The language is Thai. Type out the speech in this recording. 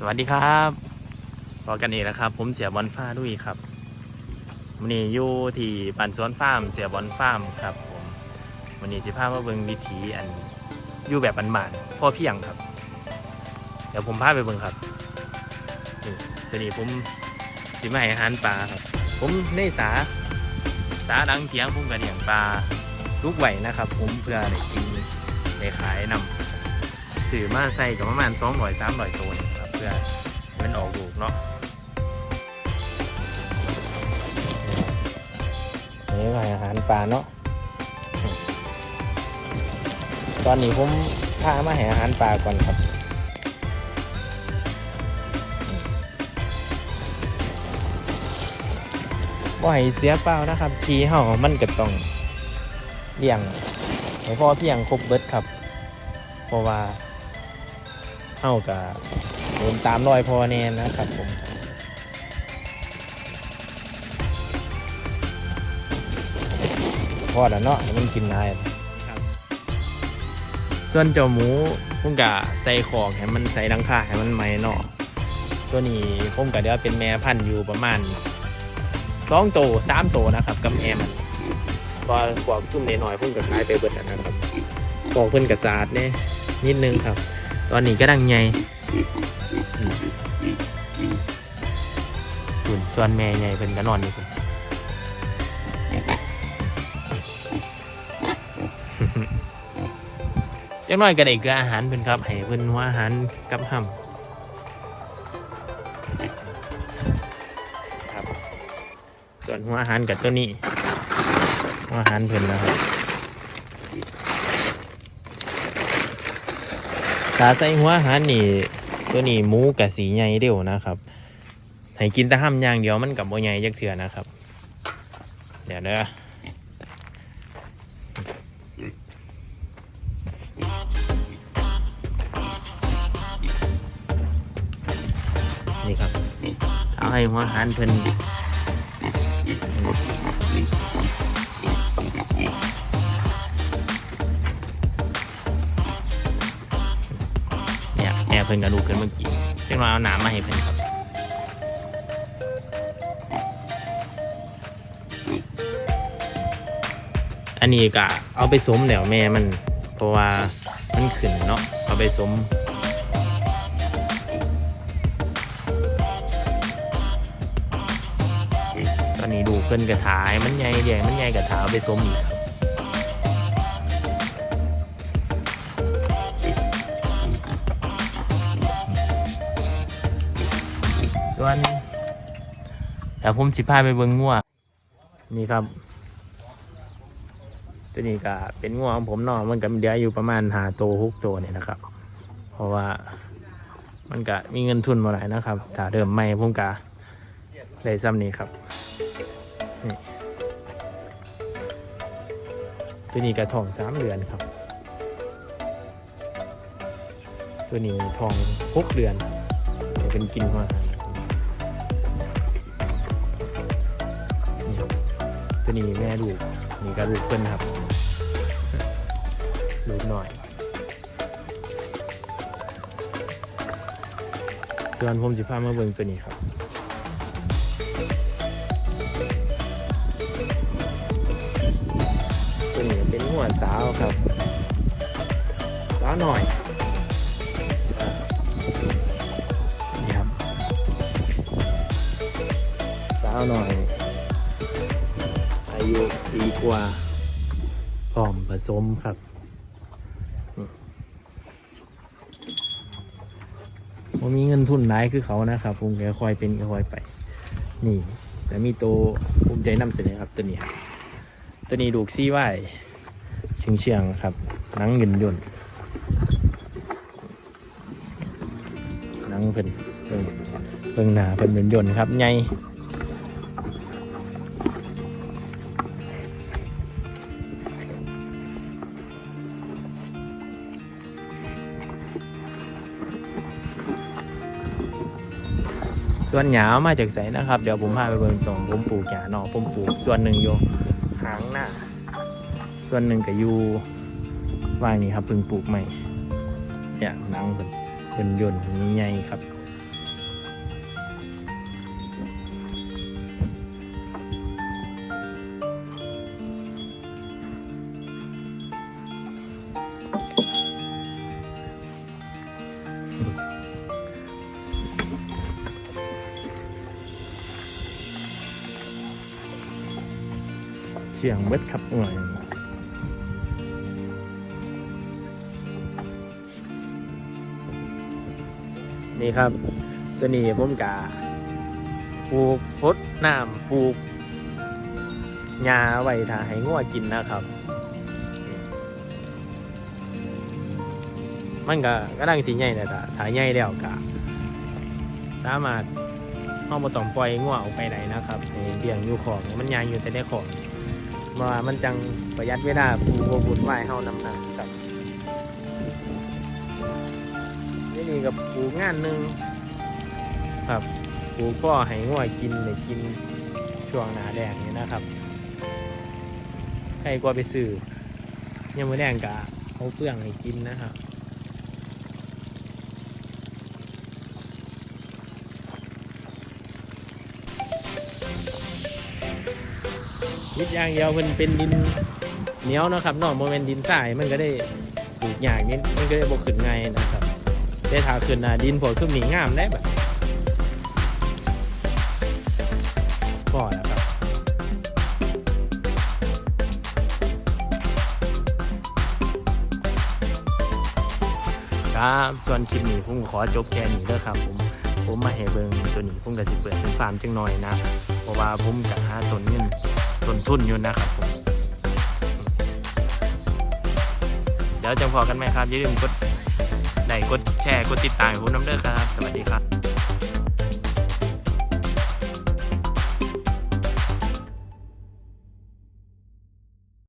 สวัสดีครับพอกันอีกแล้วครับ ผมเสียบอลฟ้าด้วยครับวันนี้อยู่ที่บ้านสวนฟาร์มเสียบอลฟาร์มครับผมวันนี้สิพามาเบิ่งวิถีอันอยู่แบบอันหมานๆพ่อเพียงครับ เดี๋ยวผมพาไปเบิ่งครับนี่ตัวนี้ผมสิมาให้อาหารปลาครับ ผมในสาสาดังเถียงผมกระเดียงปลาลูกไหวนะครับ ผมเพื่อกินได้ขายนำถือมาใส่กับประมาณสองร้อยสามร้อยตัวนี่ครับเพื่อมันออกลูกเนาะนี่ก็อาหารปลาเนาะตอนนี้ผมพามาให้อาหารปลาก่อนครับบ่ให้เสียเปล่านะครับทีเห่ามันก็ต้องเลี้ยงให้พ่อเพียงครบเบิดครับ เพราะว่าเฮากับ เดินตามรอยพอแนนนะครับผมพอแล้วเนาะให้มันกินได้ส่วนเจ้าหมูผมกะใส่ของให้มันใส่ดังค่าให้มันไหมเนาะตัวนี้ผมกะเดี๋ยวเป็นแม่พันธุ์อยู่ประมาณสองโตสามโตนะครับกับแม่มันพอกวกซุ่มหน่อยๆผมก็ขายไปเบิดแล้นะครับบอกเพิ่นกระสาดเนี่ยนิดนึงครับ ตอนนี้ก็ดังไง ส่วนส่วนแม่ใหญ่เป็นก็นอนอยู่พุ่นจังน้อยก็ได้เกลืออาหารเพิ่นครับให้เพิ่นหัวอาหารกับห้ำครับ ส่วนหัวอาหารกับตัวนี้หัวอาหารเพิ่นนะครับถ้าใส่หัวอาหารนี่ตัวนี้หมูกับสีใหญ่เดียวนะครับ ให้กินแต่ห้ำอย่างเดียวมันกับโบใหญ่ยักเถื่อนะครับ เดี๋ยวเด้อนี่ครับ เอาให้หัวหารเพิ่นเนี่ยแม่เพิ่นกระดูกเพิ่นเมื่อกี้จังหวะเอาหนามมาให้เพิ่นครับ อันนี้ก็เอาไปสมแล้วแม่มัน เพราะว่ามันขึ้นเนาะเอาไปสมตอนนี้ดูเพิ่นกระถายมันใหญ่ใหญ่มันใหญ่กระถาเอาไปสมอีกครับส่วนแต่ผมสิพาไปเบิ่งงัวนี่ครับ ตัวนี้ก็เป็นงวของผมเนาะมันก็เดียอยู่ประมาณหาโตหกโตเนี่ยนะครับ เพราะว่ามันก็มีเงินทุนมาหลายนะครับ ถ้าเดิมไม่ผมก็ได้ซ้ำนี้ครับนี่ตัวนี้ก็ทองสามเดือนครับ ตัวนี้ทองหกเดือนเดี๋ยวเป็นกินหัวอาตัวนี้แม่ลูก นี่ก็ลูกเพิ่นครับ ลูกหน่อยส่วนผมจะพามาเบิ่งตัวนี้ครับ ตัวนี้เป็นหัวสาวครับสาวหน่อยนี่ครับสาวหน่อย ยุปีกว่าพร้อมผสมครับผมมีเงินทุนหลายคือเขานะครับผมแกคอยเป็นก็คอยไป นี่ แต่มีตัวภูมิใจนำเสนอครับตัวนี้ครับตัวนี้ดูกซี่ไหวเชียงเชียงครับนังหยินยนนังเป็นเพิ่งเพิ่งหนาเป็นหยินยนครับให วนหยาวมาจากไสนะครับ เดี๋ยวผมพาไปเบิ่งตรงผมปลูกหยาเนอผมปลูกส่วนหนึ่งอยู่หางหน้า ส่วนหนึ่งก็อยู่ว่างนี่ครับเพิ่งปลูกใหม่อย่างนังเป็นเป็นยนต์มีใหญ่ครับ เชียงเบิดครับหน่อยนี่ครับ ตัวนี้ผมกะปลูกพดน้ำปลูกหญ้าไว้ถ้าให้งัวกินนะครับ มันก็กำลังสีใหญ่แต่ถ้าใหญ่แล้วก็สามารถเอามาต้องปล่อยงัวออกไปไหนนะครับให้เลี้ยงอยู่ของมันยางอยู่แต่ในของ ว่ามันจังประหยัดเวลาปลูกบุญไหว้เฮานำหนักครับนี่นี่กับปูงานหนึ่งครับปูพ่อให้งัวกินได้กินช่วงหนาแดงนี่นะครับใครกว่าไปซื้อยังไม่แดงกะเขาเปลืองให้กินนะครับ นิดยางเดียวมันเป็นดินเหนียวนะครับนอกโมเมนดินทรายมันก็ได้ปลูกอย่างนี้มันก็ได้บกขึ้นไงนะครับ ได้ทาขึ้นนะดินผลขึ้นหนีงามได้แบบก็นะครับครับส่วนคลิปนี้ผมขอจบแค่นี้เด้อครับผมผมมาให้เบิงตัวนี้ผมก็สิเปิดเป็นฟาร์มจังหน่อยนะ เพราะว่าผมกับหาต้นเงิน ต้นทุนอยู่นะครับผมเดี๋ยวจะพอกันไหมครับอย่าลืมกดไลค์กดแชร์กดติดตามผมน้ำเด้อครับ สวัสดีครับ